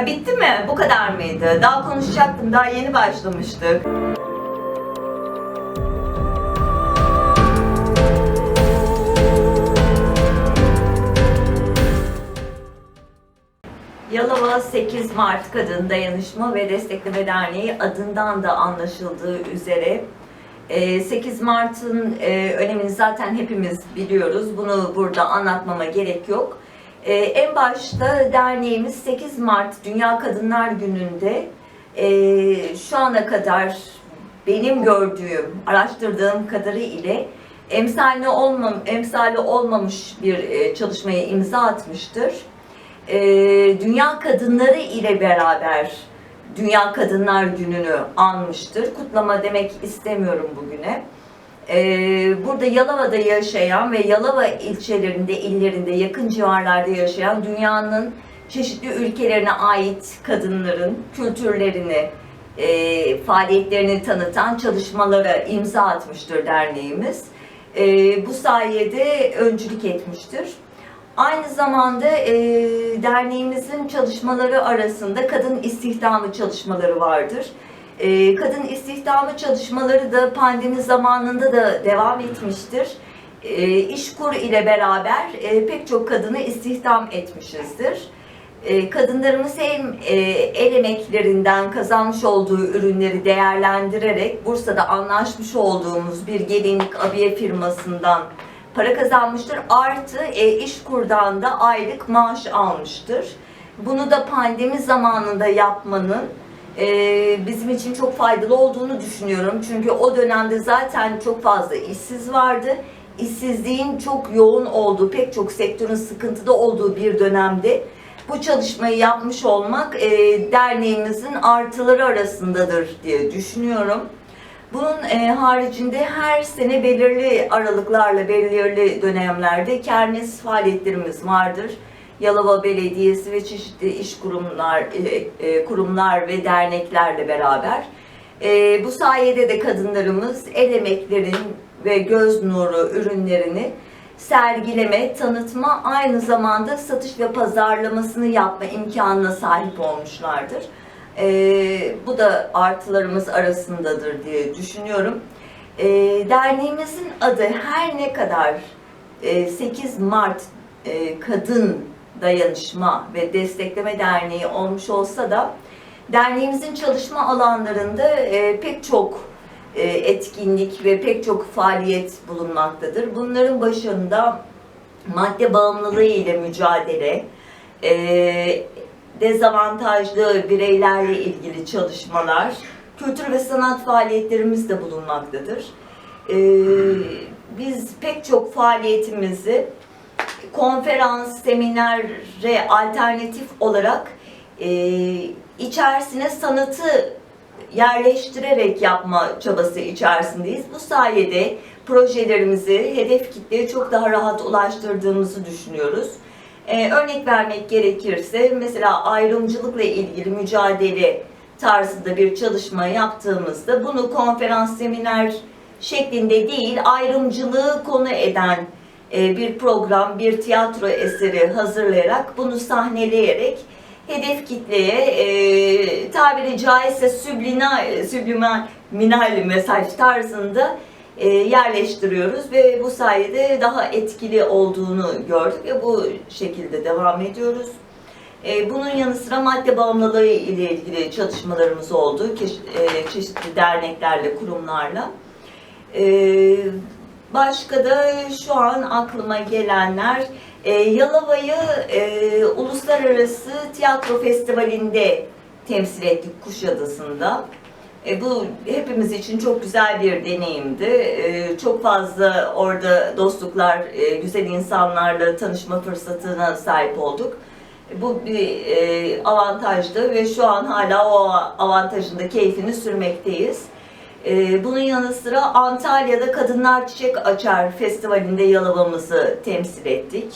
Ha bitti mi? Bu kadar mıydı? Daha konuşacaktım. Daha yeni başlamıştık. Yalova 8 Mart Kadın Dayanışma ve Destekleme Derneği adından da anlaşıldığı üzere e, 8 Mart'ın e, önemini zaten hepimiz biliyoruz. Bunu burada anlatmama gerek yok. E, En başta derneğimiz 8 Mart Dünya Kadınlar Günü'nde e, şu ana kadar benim gördüğüm, araştırdığım kadarı ile emsali, olmam, emsali olmamış bir e, çalışmaya imza atmıştır. E, Dünya Kadınları ile beraber Dünya Kadınlar Günü'nü anmıştır. Kutlama demek istemiyorum bugüne. Ee, burada Yalova'da yaşayan ve Yalova ilçelerinde, illerinde, yakın civarlarda yaşayan dünyanın çeşitli ülkelerine ait kadınların kültürlerini, e, faaliyetlerini tanıtan çalışmalara imza atmıştır derneğimiz. E, bu sayede öncülük etmiştir. Aynı zamanda e, derneğimizin çalışmaları arasında kadın istihdamı çalışmaları vardır. E, kadın istihdamı çalışmaları da pandemi zamanında da devam etmiştir. E, İşkur ile beraber e, pek çok kadını istihdam etmişizdir. E, kadınlarımız hem e, el emeklerinden kazanmış olduğu ürünleri değerlendirerek Bursa'da anlaşmış olduğumuz bir gelinlik abiye firmasından para kazanmıştır. Artı e, İşkur'dan da aylık maaş almıştır. Bunu da pandemi zamanında yapmanın e, bizim için çok faydalı olduğunu düşünüyorum. Çünkü o dönemde zaten çok fazla işsiz vardı. İşsizliğin çok yoğun olduğu, pek çok sektörün sıkıntıda olduğu bir dönemde bu çalışmayı yapmış olmak e, derneğimizin artıları arasındadır diye düşünüyorum. Bunun e, haricinde her sene belirli aralıklarla, belirli dönemlerde kermes faaliyetlerimiz vardır. Yalova Belediyesi ve çeşitli iş kurumlar, e, e, kurumlar ve derneklerle beraber. E, bu sayede de kadınlarımız el emeklerin ve göz nuru ürünlerini sergileme, tanıtma, aynı zamanda satış ve pazarlamasını yapma imkanına sahip olmuşlardır. Ee, bu da artılarımız arasındadır diye düşünüyorum. Ee, derneğimizin adı her ne kadar e, 8 Mart e, Kadın Dayanışma ve Destekleme Derneği olmuş olsa da derneğimizin çalışma alanlarında e, pek çok e, etkinlik ve pek çok faaliyet bulunmaktadır. Bunların başında madde bağımlılığı ile mücadele, e, dezavantajlı bireylerle ilgili çalışmalar, kültür ve sanat faaliyetlerimiz de bulunmaktadır. Biz pek çok faaliyetimizi konferans, seminere alternatif olarak e, içerisine sanatı yerleştirerek yapma çabası içerisindeyiz. Bu sayede projelerimizi hedef kitleye çok daha rahat ulaştırdığımızı düşünüyoruz. Ee, örnek vermek gerekirse mesela ayrımcılıkla ilgili mücadele tarzında bir çalışma yaptığımızda bunu konferans, seminer şeklinde değil ayrımcılığı konu eden bir program, bir tiyatro eseri hazırlayarak bunu sahneleyerek hedef kitleye e, tabiri caizse subliminal, subliminal mesaj tarzında e, yerleştiriyoruz ve bu sayede daha etkili olduğunu gördük ve bu şekilde devam ediyoruz. E, bunun yanı sıra madde bağımlılığı ile ilgili çalışmalarımız oldu e, çeşitli derneklerle, kurumlarla. E, başka da şu an aklıma gelenler e, Yalova'yı e, Uluslararası Tiyatro Festivali'nde temsil ettik Kuşadası'nda. E, bu hepimiz için çok güzel bir deneyimdi. E, çok fazla orada dostluklar, e, güzel insanlarla tanışma fırsatına sahip olduk. E, Bu bir e, avantajdı ve şu an hala o avantajın da keyfini sürmekteyiz. E, bunun yanı sıra Antalya'da Kadınlar Çiçek Açar Festivali'nde Yalova'mızı temsil ettik.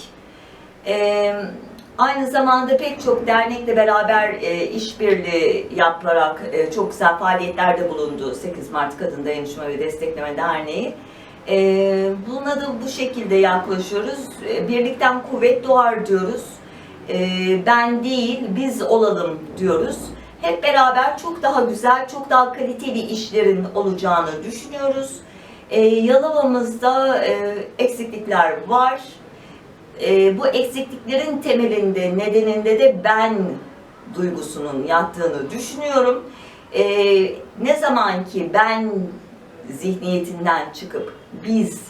E, aynı zamanda pek çok dernekle beraber e, işbirliği yaparak e, çok güzel faaliyetlerde bulundu 8 Mart Kadın Dayanışma ve Destekleme Derneği. E, buna da bu şekilde yaklaşıyoruz. Birlikten kuvvet doğar diyoruz. ben değil biz olalım diyoruz. Hep beraber çok daha güzel, çok daha kaliteli işlerin olacağını düşünüyoruz. E, Yalova'mızda e, eksiklikler var. E, bu eksikliklerin temelinde, nedeninde de ben duygusunun yattığını düşünüyorum. E, ne zaman ki ben zihniyetinden çıkıp biz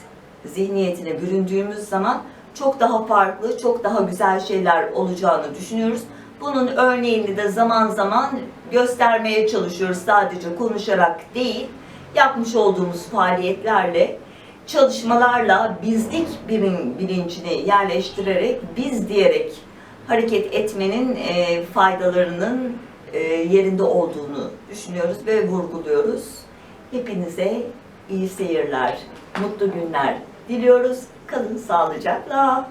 zihniyetine büründüğümüz zaman çok daha farklı, çok daha güzel şeyler olacağını düşünüyoruz. Bunun örneğini de zaman zaman göstermeye çalışıyoruz. Sadece konuşarak değil, yapmış olduğumuz faaliyetlerle, çalışmalarla bizlik bilin, bilincini yerleştirerek, biz diyerek hareket etmenin e, faydalarının e, yerinde olduğunu düşünüyoruz ve vurguluyoruz. Hepinize iyi seyirler, mutlu günler diliyoruz. Kalın sağlıcakla.